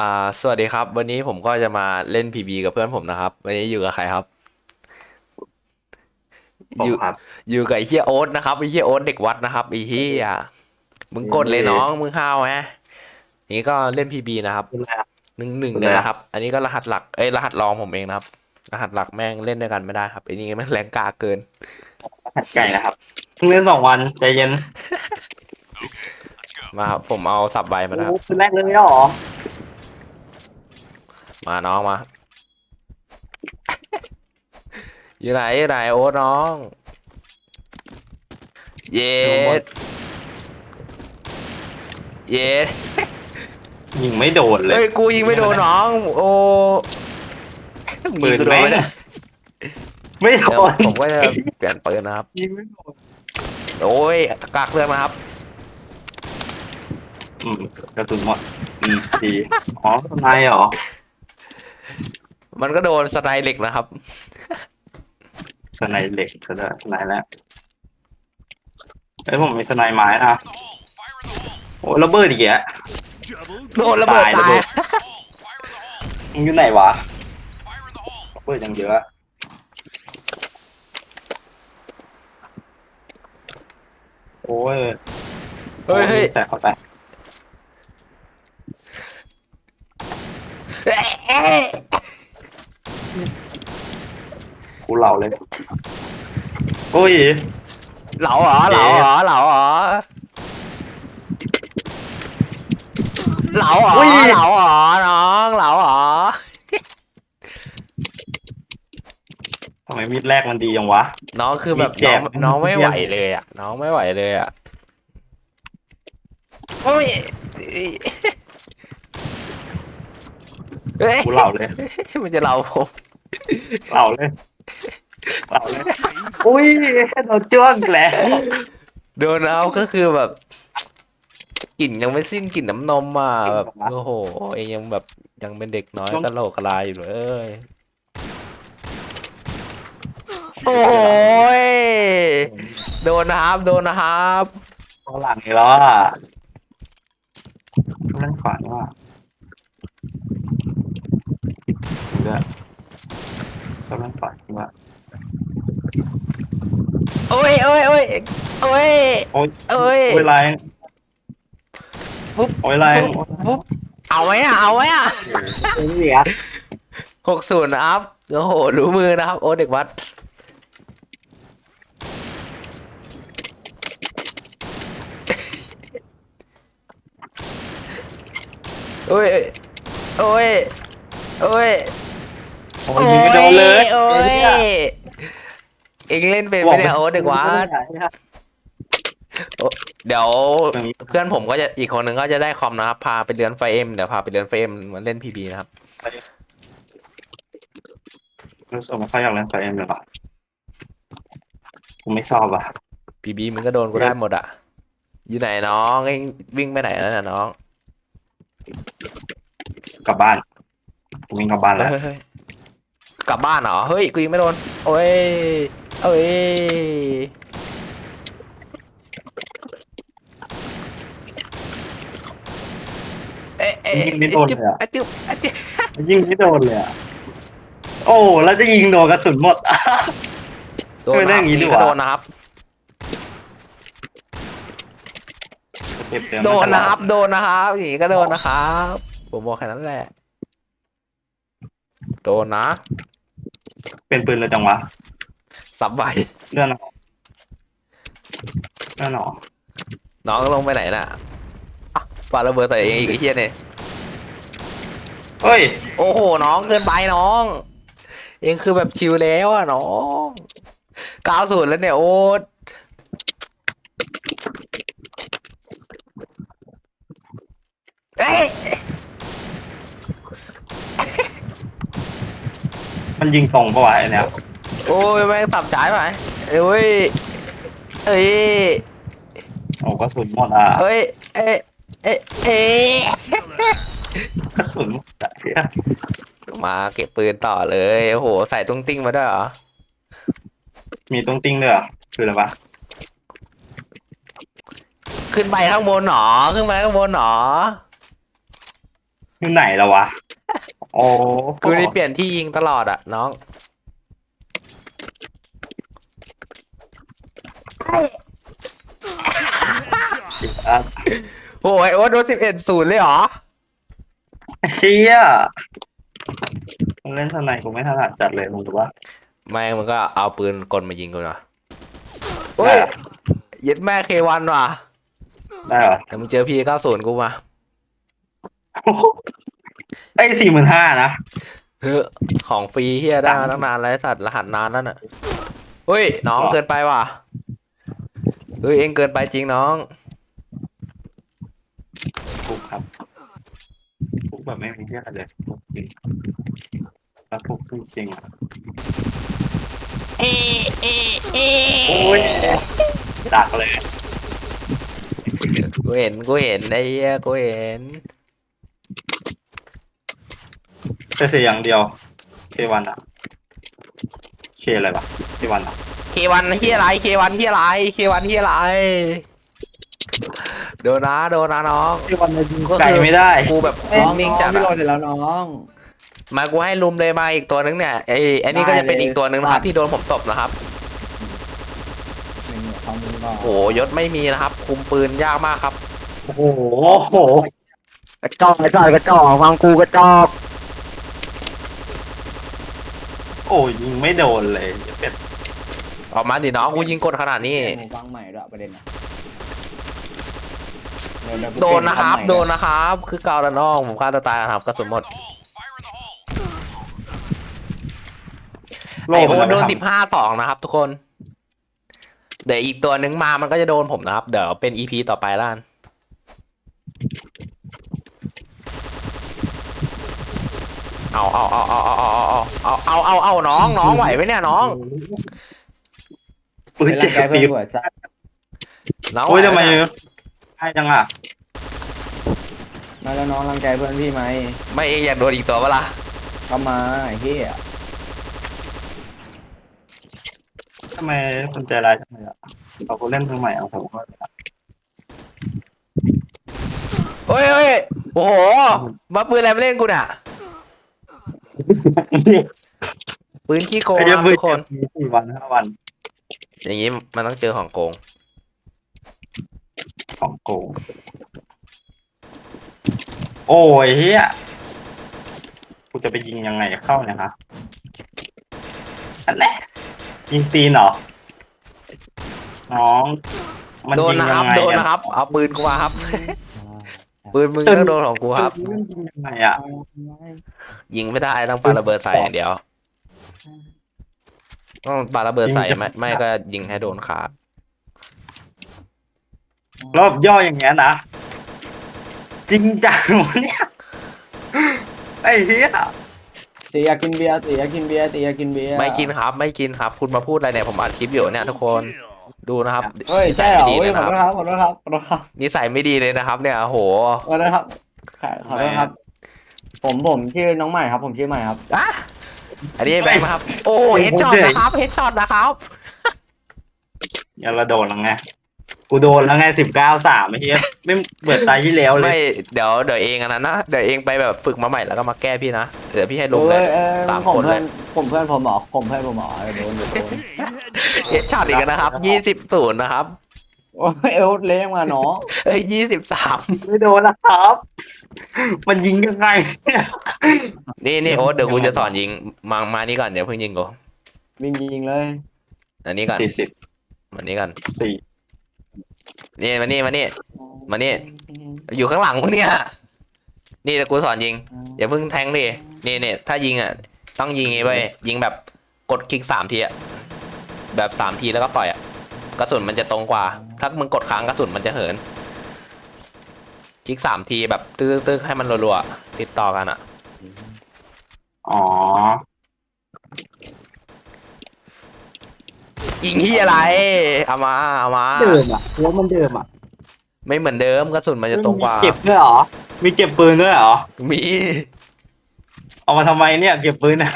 อ่าสวัสดีครับ วันนี้ผมก็จะมาเล่น PB กับเพื่อนผมนะครับ วันนี้อยู่กับใครครับ ผมอยู่ครับ อยู่กับไอ้เฮียโอ๊ตนะครับไอ้เฮียโอ๊ตเด็กวัดนะครับไอ้เฮียมึงกดเลยน้องมึงห้าวไหมนี่ก็เล่น PB นะครับ หนึ่งหนึ่งเนี่ยนะครับ อันนี้ก็รหัสหลัก เอ้ยรหัสรองผมเองนะครับ รหัสหลักแม่งเล่นด้วยกันไม่ได้ครับไอ้นี่แม่งแรงกาเกินหัดไก่นะครับเพิ่งเล่นสองวันใจเย็นมาครับผมเอาสับใบมานะครับโอ้คืนแรกเลยไม่หรอ มาน้องมา อยู่ไหนอยู่ไหนโอ๊ตน้อง เย็ดเย็ดยิงไม่โดนเลย เฮ้ยกูยิงไม่โดนน้อง โอ้ปืนกูโดแม่นงไม่ได้ไม่โดเดี๋ยวนผมก็จะเปลี่ยนปืนนะครับ ยิงไม่โดนโอ้ยกากเรื่องนะครับ อืมกระสุนหมดอืมดีอ๋อทนายเหรอ มันก็โดนสไนเหล็กนะครับ สไนเหล็กก็ได้สไนแล้วเอ้ยผมมีสไนไม้นะโอ้ระเบิดอีกแล้วโดนระเบิดตายระตาเบิยดมึงอยู่ไหนวะระเบิดยังเยอะโอ้ยเฮ้ยเฮ้ยแต่เข้าไปเอ๊ะ กูเหล่าเลยโอ้ยเหลาเหรอเหลาเหรอเหลาเหรอเหลาเหรออุ้ยเหลาเหรอน้องเหลาเหรอทำไมมีดแรกมันดีจังวะ น้องคือแบบมีแจน้อก งน้องไม่มีแจกไหวเลยอะ น้องไม่ไหวเลยอะโอ้ยเฮ้ยกูเหล่าเลยมันจะเหลาผม เหล่าเลยเหล่าเลยอุ้ยโดนจ้วงอีกแล้วโดนเอาก็คือแบบกลิ่นยังไม่สิ้นกลิ่นน้ำนมอะแบบโอ้โหเองยังแบบยังเป็นเด็กน้อยกะโหลกกะลาอยู่เลยโอ้ยโดนนะครับโดนนะครับตัวหลังนี่แล้วอะนั่นขวานี่ว่าดูด้วย กำลังขวานี่ว่าโอ้ยโอ้ยโอ้ยโอ้ย โอ้ยโอ้ย โอ้ยแรงปุ๊บโอ้ยแรงปุ๊บปุ๊บเอาไว้อะเอาไว้อะโอ้ยเหลียหกศูนย์นะครับโอ้โหรู้มือนะครับ โอ้เด็กวัด โอ้ยโอ้ยโอ้ย โอ้ยยิงไม่โดนเลยโอ้ยเอ็งเล่นเป็นไหมเนี่ยโอ้เด็กวัดเดี๋ยวเพื่อนผมก็จะอีกคนหนึ่งก็จะได้คอมนะครับ พาไปเรียนไฟเอ็มเดี๋ยวพาไปเรียนไฟเอ็มมาเล่นพีบีนะครับรู้สึกไม่ค่อยอยากเล่นไฟเอ็มเลยว่ะกูไม่ชอบอะพีบีมันก็โดนกูได้หมดอะ อยู่ไหนน้องเอ็งวิ่งไปไหนแล้วน่ะน้อง กลับบ้านกูวิ่งกลับบ้านแล้ว กลับบ้านเหรอ เฮ้ย กูยิงไม่โดน โอ้ยเอ้ย เอ๊ะเอ๊ะยิงไม่โดนเลยอะอะจึ๊บอะจึ๊บยิงไม่โดนเลยอะโอ้แล้วจะยิงโดนกระสุนหมด โดนไม่ได้นะครับอย่างงี้นี่ดีก็กว่า โดนนะครับ โดนนะครับ โดนนะครับอย่างนี้ก็โดนนะครับ ผมบอกแค่นั้นแหละ โดนนะ เป็นปืนเลยจังวะสับใบเลื่อนออกเลื่อนออกน้องลงไปไหนน่ะอะปาระเบิดใส่เองอีกไอ้เหี้ยเนี่ยเฮ้ยโอ้โหน้องเกินไปน้อง เองคือแบบชิลแล้วอะน้องเก้าศูนย์แล้วเนี่ยโอ๊ตเอ้ย มันยิงตรงปะวะไอเนี่ยโอ้ยแม่งสับจ่ายไปเอ้ยเอ้ยโอ้กระสุนหมดอะเอ้ยเอ้ยเอ้ยเอ้ยกระสุนหมดอะเหี้ยมาเก็บปืนต่อเลยโอ้โหใส่ตุ้งติ้งมาด้วยเหรอมีตรงติ้งด้วยเหรอคืออะไรวะขึ้นไปข้างบนหนอขึ้นไปข้างบนหนออยู่ไหนแล้ววะ โอ้กูนี่เปลี่ยนที่ยิงตลอดอะน้องอะโอ้ยโอ้โดนสิบเอ็ดศูนย์เลยเหรอเฮียมึงเล่นทนายกูไม่ถนัดจัดเลยมึงรู้ปะไม่มึงก็เอาปืนกลมายิงกูนะโอ้ยยึดแม่เควันว่ะได้เหรอแต่มึงเจอพีเก้าศูนย์กูมา ไอ้สี่หมื่นห้านะเฮ้ยของฟรีเฮียได้มาตั้งนานแล้วไอ้สัตว์รหัสนานแล้วน่ะเฮ้ยน้องเกินไปว่ะเฮ้ยเองเกินไปจริงน้องถูกครับถูกแบบไม่มีเยอะเลยถูกจริงแล้วถูกจริงๆอะเอเอเอโอ้ยดักเลย กูเห็นกูเห็นไอ้เหี้ยกูเห็น แต่เสียอย่างเดียวเควันอะเคอะไรวะเควันอะเควันเฮียอะไรเควันเฮียอะไรเควันเฮียอะไรโดนนะโดนนะน้องเควันมันยิงก็คือไกลไม่ได้กูแบบน้องนิ่งน้จัอดงพี่โรอะยเสร็จแล้วน้องมากูให้ลุมเลยมาอีกตัวนึงเนี่ยไอ้ไอ้นี่ก็จะเป็นอีกตัวนึงนะครับ ที่โดนผมตบนะครับหนึ่งหัวความมือก่อนโอ้โหยศไม่มีนะครับ คุมปืนยากมากครับ โอ้โหโอ้โหกระจอกกระจอกกระจอกฟังกูกระจอก โอ้ยยิงไม่โดนเลยเป็ดออกมาดิน้องกูยิงกดขนาดนี้หูฟังใหม่ด้วยประเด็นนะโดนนะครับ โดนนะครับ คือเกาละน้องผมฆ่าตัวตายนะครับกระสุนหมดโลไอกโอมัตโดนไม่สิทำบห้าสองนะครับ ทุกคน เดี๋ยวอีกตัวนึงมามันก็จะโดนผมนะครับ เดี๋ยวเป็นอีพีต่อไปล้าน เอาเอาเอาเอาเอาเอาเอาเอาเอาเอาน้องน้องไหวไหมเนี่ยน้องปืนเป็นเจ็ร่างบกายปีเพื่อนหัวซะน้องโอ้ยทำไมหวหเนี่ยให้จังอะมาแล้วน้องร่างกายเพื่อนพี่ไหมไม่เองอยากโดนอีกตัวเปะล่ะก็มาไอ้เฮียทำไมคุณใจร้ายจังเลยอะเราก็เล่นเพลงใหม่เอาผมก็เฮ้ยเฮ้ยโอ้โหมาปืนอะไรมาเล่นกูเนี่ย ปืนขี้โกงไอ้คเหี้ยรับมือทุกคน มีสี่วันห้าวันอย่างนี้มันต้องเจอของโกง ของโกง โอ้ยเฮียกูจะไปยิงยังไงเข้าเนี่ยฮะอันแน่ยิงตีนเหรอ น้อง มันโดนยิงนะคยัรับ งไงโดนนะครับ เอาปืนกูมาครับ ปืนมึงต้องโดนของกูครับ มันยิงยังไงอะยิงไม่ได้ต้องปาระเบิดใส่อย่างเดียวต้องปาระเบิดใส่ไม่ไม่ก็ยิงให้โดนขา รอบย่ออย่างเงี้ยนะจริงจังวะเนี่ยไอ้เหี้ยตีอยากกินเบียร์ตีอยากกินเบียร์ตีอยากกินเบียร์ไม่กินครับ ไม่กินครับ คุณมาพูดอะไรเนี่ยผมอัดคลิปอยู่เนี่ยทุกคน ดูนะครับเฮ้ยใช่เหรอนิสัยไม่ดีเฮ้ยเลยขอนะครับโทษครับขอโทษครับขอโทษครับนิสัยไม่ดีเลยนะครับ เนี่ยโอ้โหขอโทษครับขอโทษครับ ผมผมชื่อน้องใหม่ครับ ผมชื่อใหม่ครับอะอันนี้แบงค์นะครับ โอ้เฮดช็อตนะครับเฮดช็อตนะครับอย่าละโดนแล้วไงกูโดนแล้วไงสิบเก้าสามไอ้เหี้ยไม่เบิดตายที่แล้วเลไม่ยเดี๋ยวเดี๋ยวเองอันนั้นนะเดี๋ยวเองไปแบบฝึกมาใหม่แล้วก็มาแก้พี่นะเดี๋ยวพี่ให้ลงเลยเออเออสามผมคนเลเพื่อยนผมเพื่อนผมเหรอผมเพื่อนผมเหรอเออโดนโดนโดน เฮดช็อตอีกแล้วนะครับยี่สิบศูนย์นะครับโอ้ยเอลเลี้ยงมาเนาะเอ้ยยี่สิบสามไม่โดนนะครับ มันยิงยังไงเนี่ยนี่นี่โอ๊ตเดี๋ยวกูจะสอนยิงมามานี่ก่อนเดี๋ยวเพิ่งยิงกูวิ่งยิงเลย อันนี้ก่อนสี่สิบมานี่ก่อนสี่นี่มานี่มานี่มานี่อยู่ข้างหลังมึงเนี่ย นี่เดี๋ยวกูสอนยิงอย่าเพิ่งแทงดินี่นี่ถ้ายิงอะ ต้องยิงไงเว้ยยิงแบบกดคลิกสามทีอะ แบบสามทีแล้วก็ปล่อยอะกระสุนมันจะตรงกว่า ถ้ามึงกดค้างกระสุนมันจะเหินคลิกสามทีแบบตึ๊กตึ๊กให้มันรัวๆติดต่อกันอะอ๋อยิงที่อะไร เอามา เอามา เดิมอะแล้วมันเดิมอะไม่เหมือนเดิมกระสุนมันจะตรงกว่ามีเก็บด้วยเหรอ มีเก็บปืนด้วยเหรอ มี เอามาทำไมเนี่ย เก็บปืนอะ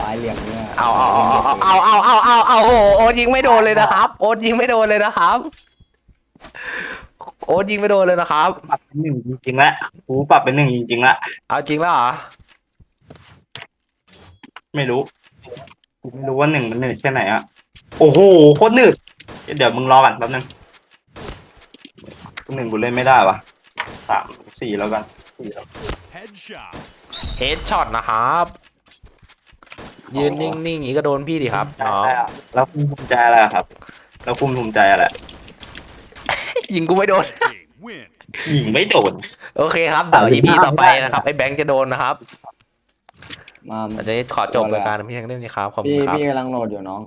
วายเหลี่ยมเนี่ยเอาเอาเอาเอาเอาเอาเอาเอาโอ้โหโอ๊ตยิงไม่โดนเลยนะครับ โอ๊ตยิงไม่โดนเลยนะครับ โอ๊ตยิงไม่โดนเลยนะครับ ปรับเป็นหนึ่งจริงๆละกูปรับเป็นหนึ่งจริงๆละเอาจริงแล้วเหรอไม่รู้กูไม่รู้ว่าหนึ่งมันหนืดแค่ไหนอะโอ้โหโคตรหนืดเดี๋ยวมึงรอกันแป๊บนึงหนึ่งกูเล่นไม่ได้วะสามสี่แล้วกันสี่แล้ว Headshot. เฮดช็อตนะครับ ยืนนิ่งๆอย่างนี้ก็โดนพี่ดิครับใจน้องอะไรอะแล้วคุณภูมิใจอะไรอะครับ แล้วคุณภูมิใจอะไรยิงกูไม่โดน Team win. ยิงไม่โดน โอเคครับเดี๋ยว EP ต่อไปนะครับไอ้แบงค์จะโดนนะครับมาอาจจะขอจบรายการเพียงเท่านี้ครับขอบคุพี่ณครับพี่กำลังโหลดอยู่น้อง